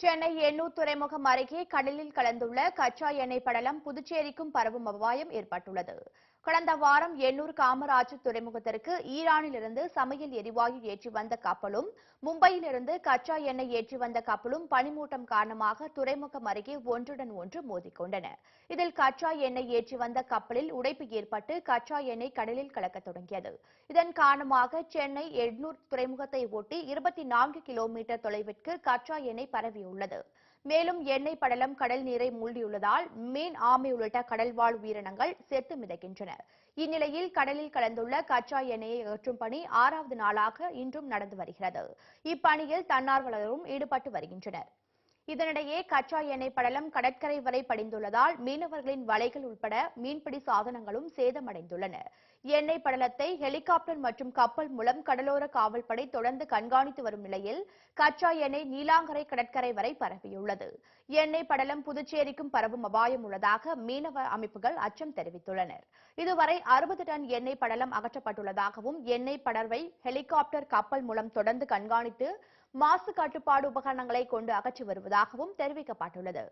சென்னை எண்ணூர் துறைமுகம் அருகே கடலில் கலந்துள்ள கச்சா எண்ணெய் படலம் புதுச்சேரிக்கும் பரவும் அபாயம் ஏற்பட்டுள்ளது. கடந்த வாரம் எண்ணூர் காமராஜர் துறைமுகத்திற்கு ஈரானிலிருந்து சமையல் எரிவாயு ஏற்றி வந்த கப்பலும் மும்பையிலிருந்து கச்சா எண்ணெய் ஏற்றி வந்த கப்பலும் பனிமூட்டம் காரணமாக துறைமுகம் அருகே ஒன்றுடன் ஒன்று மோதிக்கொண்டன இதில் கச்சா எண்ணெய் ஏற்றி வந்த கப்பலில் உடைப்பு ஏற்பட்டு கச்சா எண்ணெய் கடலில் கலக்க தொடங்கியது. இதன் காரணமாக சென்னை எண்ணூர் துறைமுகத்தை ஒட்டி இருபத்தி நான்கு கிலோமீட்டர் தொலைவிற்கு கச்சா எண்ணெய் பரவியுள்ளது. மேலும் எண்ணெய் படலம் கடல் நீரை மூழ்கியுள்ளதால் மீன் ஆமை உள்ளிட்ட கடல்வாழ் உயிரினங்கள் செத்து மிதக்கின்றன. இந்நிலையில் கடலில் கலந்துள்ள கச்சா எண்ணெயை அகற்றும் பணி ஆறாவது நாளாக இன்றும் நடந்து வருகிறது. இப்பணியில் தன்னார்வலரும் ஈடுபட்டு வருகின்றனர். இதனிடையே கச்சா எண்ணெய் படலம் கடற்கரை வரை படிந்துள்ளதால் மீனவர்களின் வலைகள் உட்பட மீன்பிடி சாதனங்களும் சேதமடைந்துள்ளன. எண்ணெய் படலத்தை ஹெலிகாப்டர் மற்றும் கப்பல் மூலம் கடலோர காவல்படை தொடர்ந்து கண்காணித்து வரும் நிலையில் கச்சா எண்ணெய் நீலாங்கரை கடற்கரை வரை பரவியுள்ளது எண்ணெய் படலம் புதுச்சேரிக்கும் பரவும் அபாயம் உள்ளதாக மீனவ அமைப்புகள் அச்சம் தெரிவித்துள்ளனர். இதுவரை அறுபது டன் எண்ணெய் படலம் அகற்றப்பட்டுள்ளதாகவும் எண்ணெய் படர்வை ஹெலிகாப்டர் கப்பல் மூலம் தொடர்ந்து கண்காணித்து மாசு கட்டுப்பாடு உபகரணங்களை கொண்டு அகற்றி வருவதாகவும் தெரிவிக்கப்பட்டுள்ளது.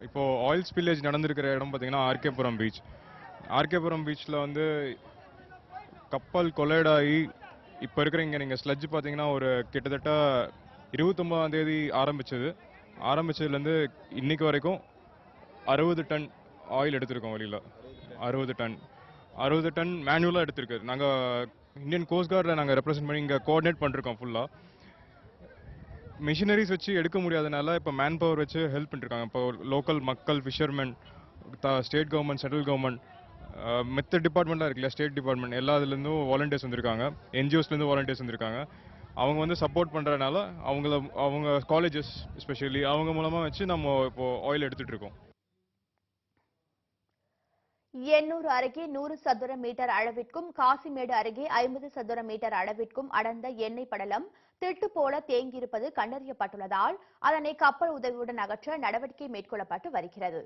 இப்போ ஆயில் ஸ்பில்லேஜ் நடந்திருக்கிற இடம் பார்த்தீங்கன்னா ஆர்கேபுரம் பீச் ஆர்கேபுரம் பீச்சில் வந்து கப்பல் கொலைடாகி இப்போ இருக்கிற இங்கே நீங்கள் ஸ்லட்ஜ் பார்த்தீங்கன்னா ஒரு கிட்டத்தட்ட இருபத்தொம்பதாம் தேதி ஆரம்பிச்சது. ஆரம்பிச்சதுலேருந்து இன்னைக்கு வரைக்கும் அறுபது டன் ஆயில் எடுத்திருக்கோம் வழியில் அறுபது டன். அறுபது டன் மேனுவலாக எடுத்திருக்கு. நாங்கள் இந்தியன் கோஸ்ட் கார்டில் நாங்கள் ரெப்ரசென்ட் பண்ணி இங்கே கோஆர்டினேட் பண்ணிருக்கோம் ஃபுல்லாக மிஷினரிஸ் வச்சு எடுக்க முடியாதனால இப்போ மேன் பவர் வச்சு ஹெல்ப் பண்ணிருக்காங்க. இப்போ லோக்கல் மக்கள் fisherman state government central government மெத்த டிபார்ட்மெண்ட்டாக இருக்குல்ல ஸ்டேட் டிபார்ட்மெண்ட் எல்லா இதுலேருந்தும் வாலண்டியர்ஸ் வந்திருக்காங்க என்ஜிஓஸ்லேருந்து வாலண்டியர்ஸ் வந்திருக்காங்க. அவங்க வந்து சப்போர்ட் பண்ணுறதுனால அவங்கள அவங்க காலேஜஸ் ஸ்பெஷலி அவங்க மூலமாக வச்சு நம்ம இப்போது ஆயில் எடுத்துகிட்டு இருக்கோம். எண்ணூர் அருகே நூறு சதுர மீட்டர் அளவிற்கும் காசிமேடு அருகே ஐம்பது சதுர மீட்டர் அளவிற்கும் அடர்ந்த எண்ணெய் படலம் திட்டு போல தேங்கியிருப்பது கண்டறியப்பட்டுள்ளதால் அதனை கப்பல் உதவியுடன் அகற்ற நடவடிக்கை மேற்கொள்ளப்பட்டு வருகிறது.